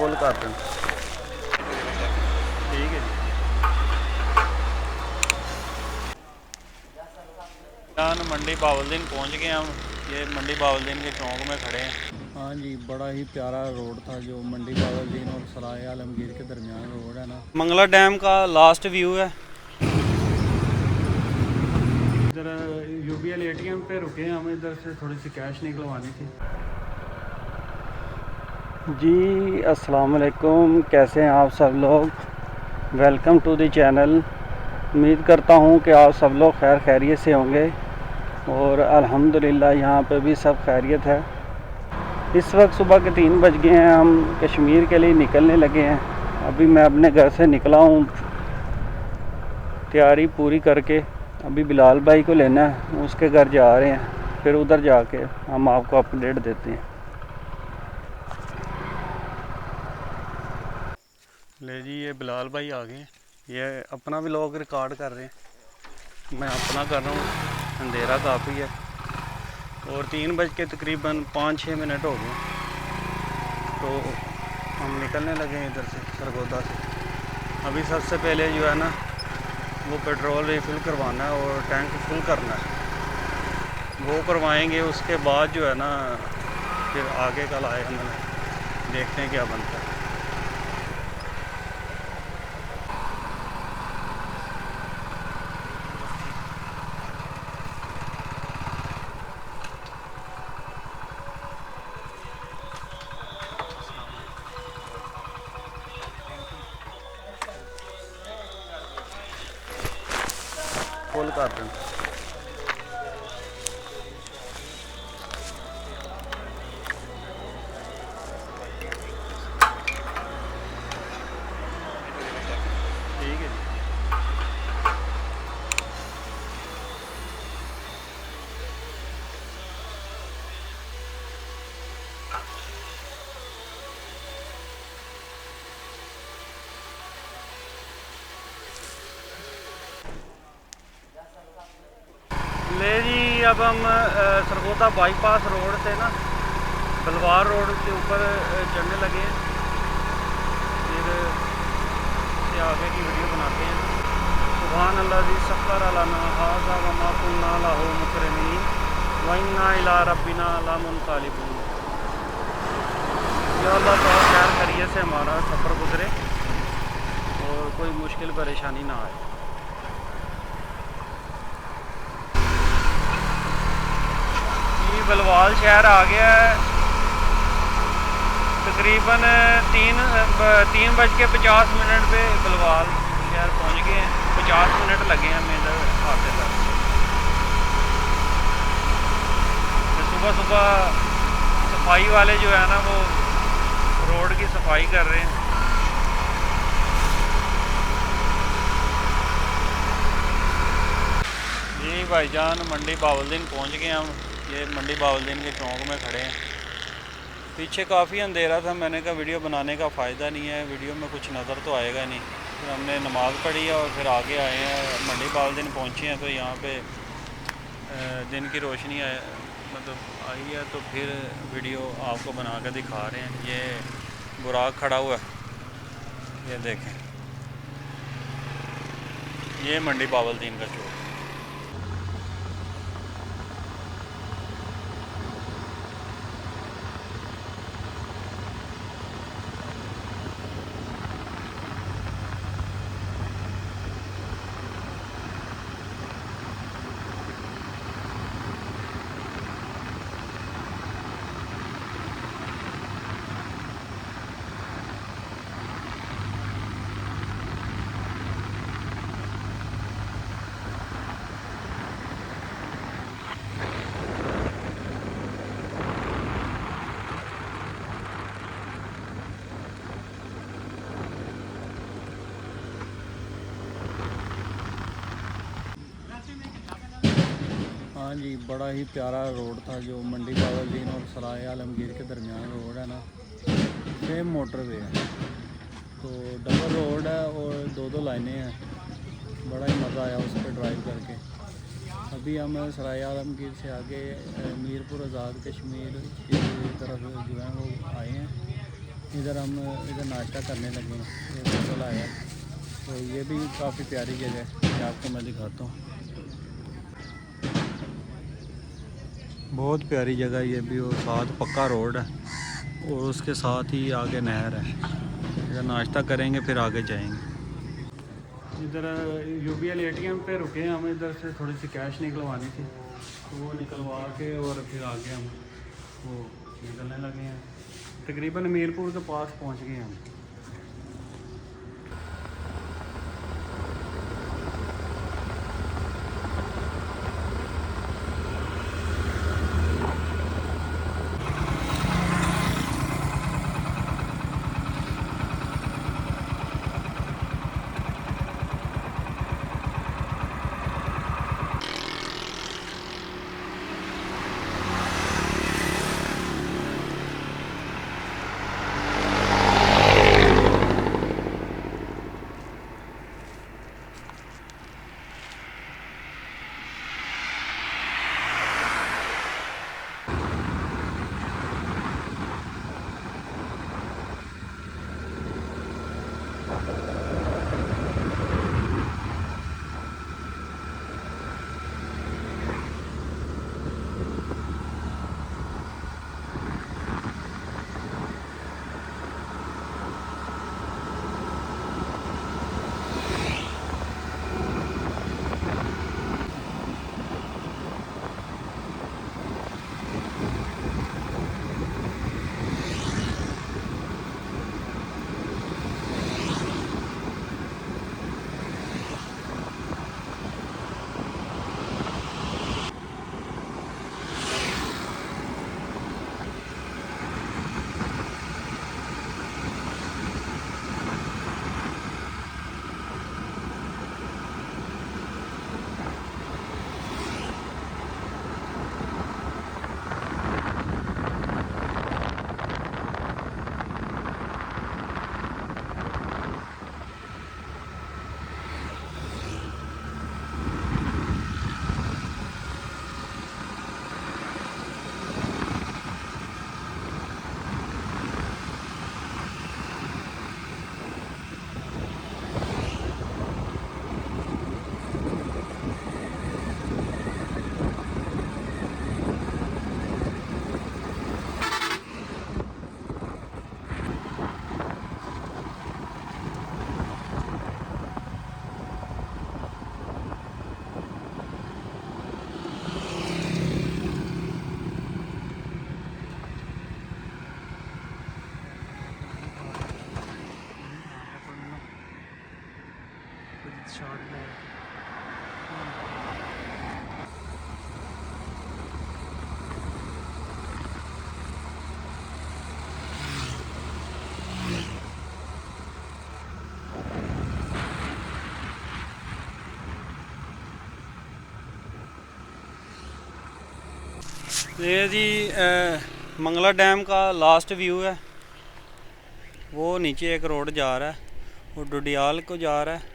ਫੁੱਲ ਕਰ ਦੇਣ। ਠੀਕ ਹੈ ਜੀ। ਜਾਨ ਮੰਡੀ ਬਾਵਲਦੀਨ پہنچ گئے ہم یہ منڈی باولدین کے چوک میں کھڑے ہیں ہاں جی بڑا ہی پیارا روڈ تھا جو منڈی باولدین اور سرائے عالمگیر کے درمیان روڈ ہے نا منگلا ڈیم کا لاسٹ ویو ہے ادھر U P L A T M پہ رکے ہیں ہم ادھر سے تھوڑی سی کیش نکلوانی تھی جی السلام علیکم۔ کیسے ہیں آپ سب لوگ؟ ویلکم ٹو دی چینل امید کرتا ہوں کہ آپ سب لوگ خیر خیریت سے ہوں گے اور الحمدللہ یہاں پہ بھی سب خیریت ہے۔ اس وقت صبح کے تین بج گئے ہیں۔ ہم کشمیر کے لیے نکلنے لگے ہیں۔ ابھی میں اپنے گھر سے نکلا ہوں۔ تیاری پوری کر کے ابھی بلال بھائی کو لینا ہے۔ اس کے گھر جا رہے ہیں۔ پھر ادھر جا کے ہم آپ کو اپڈیٹ دیتے ہیں۔ لے جی یہ بلال بھائی آ گئے یہ اپنا بھی لوگ ریکارڈ کر رہے ہیں میں اپنا کر رہا ہوں اندھیرا کافی ہے اور تین بج کے تقریباً پانچ چھ منٹ ہو گئے تو ہم نکلنے لگے ہیں ادھر سے سرگودا سے ابھی سب سے پہلے جو ہے نا وہ پیٹرول ریفل کروانا ہے اور ٹینک فل کرنا ہے وہ کروائیں گے اس کے بعد جو ہے نا پھر آگے کل آئے ہم دیکھتے ہیں کیا بنتا ہے ਫੁੱਲ ਕਰ ਦੇਣ। جب ہم سرگودا بائی پاس روڈ سے نا بلوار روڈ کے اوپر چڑھنے لگے پھر سے آگے کی ویڈیو بناتے ہیں سبحان اللہ جی سفر علامہ حاضہ وما کنہ لاہو مکرمین وینا الا ربنا علام طالبون یا اللہ تعالیٰ خیر کریے سے ہمارا سفر گزرے اور کوئی مشکل پریشانی نہ آئے بلوال شہر آ گیا ہے تقریباً تین تین بج کے پچاس منٹ پہ بلوال شہر پہنچ گئے ہیں پچاس منٹ لگے ہیں ہمیں ادھر آتے تک صبح صبح صفائی والے جو ہے نا وہ روڈ کی صفائی کر رہے ہیں جی بھائی جان منڈی باول دن پہنچ گئے ہم یہ منڈی باولدین کے چونک میں کھڑے ہیں پیچھے کافی اندھیرا تھا میں نے کہا ویڈیو بنانے کا فائدہ نہیں ہے ویڈیو میں کچھ نظر تو آئے گا نہیں پھر ہم نے نماز پڑھی ہے اور پھر آگے آئے ہیں منڈی باولدین پہنچے ہیں تو یہاں پہ دن کی روشنی آئے مطلب آئی ہے تو پھر ویڈیو آپ کو بنا کے دکھا رہے ہیں یہ براق کھڑا ہوا ہے یہ دیکھیں یہ منڈی باولدین کا چوک ہاں جی بڑا ہی پیارا روڈ تھا جو منڈی باولدین اور سرائے عالمگیر کے درمیان روڈ ہے نا سیم موٹر وے ہے تو ڈبل روڈ ہے اور دو دو لائنیں ہیں بڑا ہی مزہ آیا اس پہ ڈرائیو کر کے ابھی ہم سرائے عالمگیر سے آگے میر پور آزاد کشمیر کی طرف جو ہیں وہ آئے ہیں ادھر ہم ادھر ناشتہ کرنے لگے ہیں یہ آیا تو یہ بھی کافی پیاری جگہ ہے آپ کو میں دکھاتا ہوں بہت پیاری جگہ یہ بھی، اور ساتھ پکا روڈ ہے، اور اس کے ساتھ ہی آگے نہر ہے۔ ادھر ناشتہ کریں گے، پھر آگے جائیں گے۔ ادھر U P L A T M پہ رکے ہیں ہمیں ادھر سے تھوڑی سی کیش نکلوانی تھی۔ تو وہ نکلوا کے اور پھر آگے ہم وہ نکلنے لگے ہیں۔ تقریباً میرپور کے پاس پہنچ گئے ہم۔ شارٹ میں یہ جی منگلا ڈیم کا لاسٹ ویو ہے وہ نیچے ایک روڈ جا رہا ہے وہ ڈڈیال کو جا رہا ہے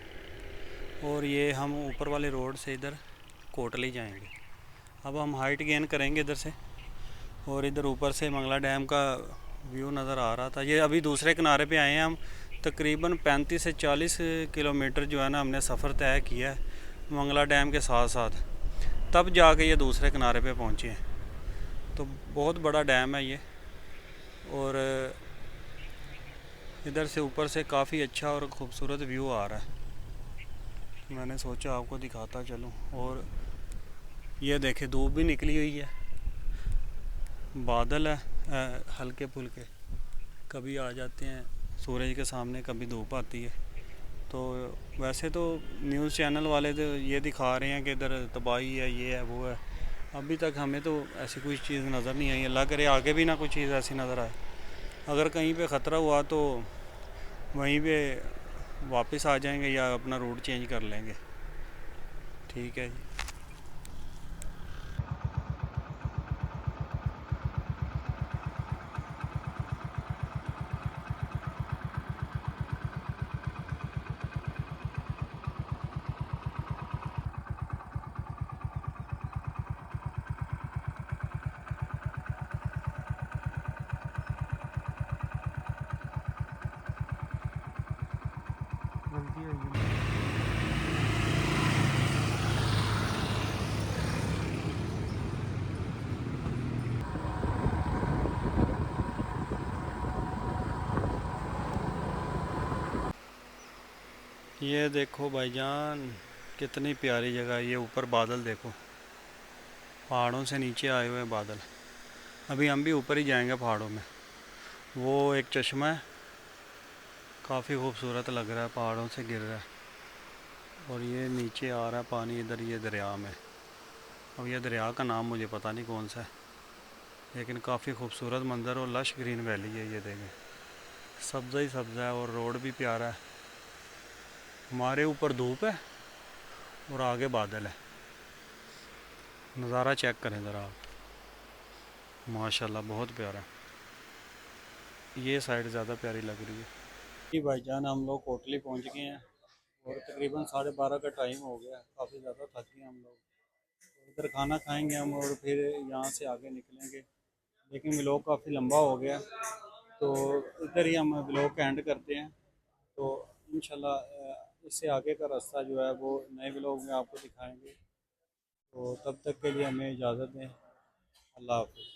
اور یہ ہم اوپر والے روڈ سے ادھر کوٹلی جائیں گے۔ اب ہم ہائٹ گین کریں گے ادھر سے اور ادھر اوپر سے منگلا ڈیم کا ویو نظر آ رہا تھا۔ یہ ابھی دوسرے کنارے پہ آئے ہیں۔ ہم تقریباً پینتیس سے چالیس کلومیٹر جو ہے نا ہم نے سفر طے کیا ہے منگلا ڈیم کے ساتھ ساتھ۔ تب جا کے یہ دوسرے کنارے پہ پہنچے ہیں۔ تو بہت بڑا ڈیم ہے یہ۔ اور ادھر سے اوپر سے کافی اچھا اور خوبصورت ویو آ رہا ہے۔ میں نے سوچا آپ کو دکھاتا چلوں اور یہ دیکھیں دھوپ بھی نکلی ہوئی ہے۔ بادل ہے ہلکے پھلکے۔ کبھی آ جاتے ہیں، سورج کے سامنے کبھی دھوپ آتی ہے۔ تو ویسے تو نیوز چینل والے تو یہ دکھا رہے ہیں کہ ادھر تباہی ہے، یہ ہے، وہ ہے۔ ابھی تک ہمیں تو ایسی کوئی چیز نظر نہیں آئی۔ اللہ کرے آگے بھی نہ کوئی چیز ایسی نظر آئے۔ اگر کہیں پہ خطرہ ہوا تو وہیں پہ واپس آ جائیں گے یا اپنا روٹ چینج کر لیں گے ٹھیک ہے جی یہ دیکھو بھائی جان، کتنی پیاری جگہ ہے یہ۔ اوپر بادل دیکھو۔ پہاڑوں سے نیچے آئے ہوئے بادل۔ ابھی ہم بھی اوپر ہی جائیں گے پہاڑوں میں۔ وہ ایک چشمہ ہے کافی خوبصورت لگ رہا ہے، پہاڑوں سے گر رہا ہے۔ اور یہ نیچے آ رہا ہے پانی، ادھر یہ دریا میں۔ اب یہ دریا کا نام مجھے پتہ نہیں کون سا ہے، لیکن کافی خوبصورت منظر اور لش گرین ویلی ہے یہ دیکھیں۔ سبزہ ہی سبزہ ہے اور روڈ بھی پیارا ہے۔ ہمارے اوپر دھوپ ہے اور آگے بادل ہے۔ نظارہ چیک کریں ذرا آپ۔ ماشاء اللہ بہت پیارا یہ سائڈ زیادہ پیاری لگ رہی ہے۔ جی بھائی جان، ہم لوگ کوٹلی پہنچ گئے ہیں اور تقریباً ساڑھے بارہ کا ٹائم ہو گیا کافی زیادہ تھک گئے ہم لوگ۔ ادھر کھانا کھائیں گے ہم اور پھر یہاں سے آگے نکلیں گے۔ لیکن بلاگ کافی لمبا ہو گیا تو ادھر ہی ہم بلاگ کا اینڈ کرتے ہیں۔ تو انشاءاللہ اس سے آگے کا راستہ جو ہے وہ نئے بلاگ میں آپ کو دکھائیں گے۔ تو تب تک کے لیے ہمیں اجازت دیں۔ اللہ حافظ۔